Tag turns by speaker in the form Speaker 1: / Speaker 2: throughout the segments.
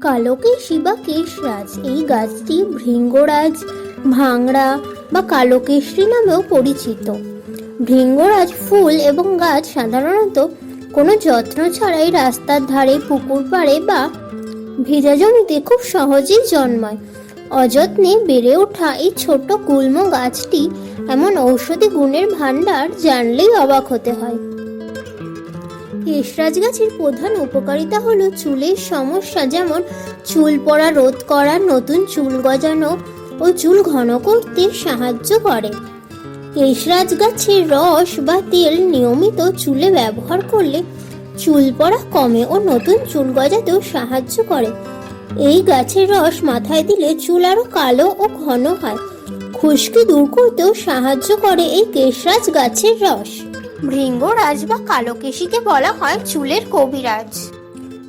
Speaker 1: কালকেশী বা কেশরাজ এই গাছটি ভৃঙ্গরাজ ভাংড়া বা কালকেশরী নামেও পরিচিত। ভৃঙ্গরাজ ফুল এবং গাছ সাধারণত কোনো যত্ন ছাড়াই রাস্তার ধারে, পুকুর পাড়ে বা ভেজা জমিতে খুব সহজেই জন্মায়। অযত্নে বেড়ে ওঠা এই ছোট্ট গুল্ম গাছটি এমন ঔষধি গুণের ভাণ্ডার জানলেই অবাক হতে হয়। কেশরাজ গাছের প্রধান উপকারিতা হলো চুলের সমস্যা, যেমন চুল পড়া রোধ করা, নতুন চুল গজানো ও চুল ঘন করতে সাহায্য করে। কেশরাজ গাছের রস বা তেল নিয়মিত চুলে ব্যবহার করলে চুল পড়া কমে ও নতুন চুল গজাতেও সাহায্য করে। এই গাছের রস মাথায় দিলে চুল আরও কালো ও ঘন হয়। খুশকি দূর করতেও সাহায্য করে এই কেশরাজ গাছের রস। ভৃঙ্গরাজ বা কালোকেশীকে বলা হয় চুলের কবিরাজ।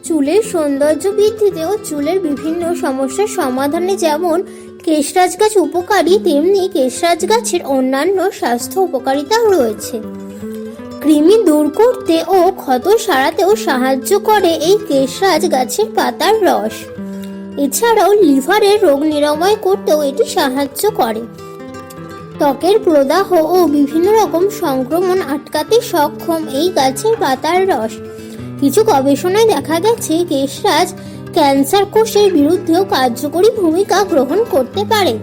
Speaker 1: চুলের সৌন্দর্য বৃদ্ধিতে ও চুলের বিভিন্ন সমস্যার সমাধানে যেমন কেশরাজ গাছ উপকারী, তেমনি কেশরাজ গাছের অন্যান্য স্বাস্থ্য উপকারিতাও রয়েছে। কৃমি দূর করতে ও ক্ষত সারাতেও সাহায্য করে এই কেশরাজ গাছের পাতার রস। এছাড়াও লিভারের রোগ নিরাময় করতেও এটি সাহায্য করে। ত্বকের প্রদাহ ও বিভিন্ন রকম সংক্রমণ আটকাতে সক্ষম এই গাছের পাতার রস। কিছু গবেষণায় দেখা গেছে কেশরাজ ক্যান্সার কোষের বিরুদ্ধেও কার্যকরী ভূমিকা গ্রহণ করতে পারে।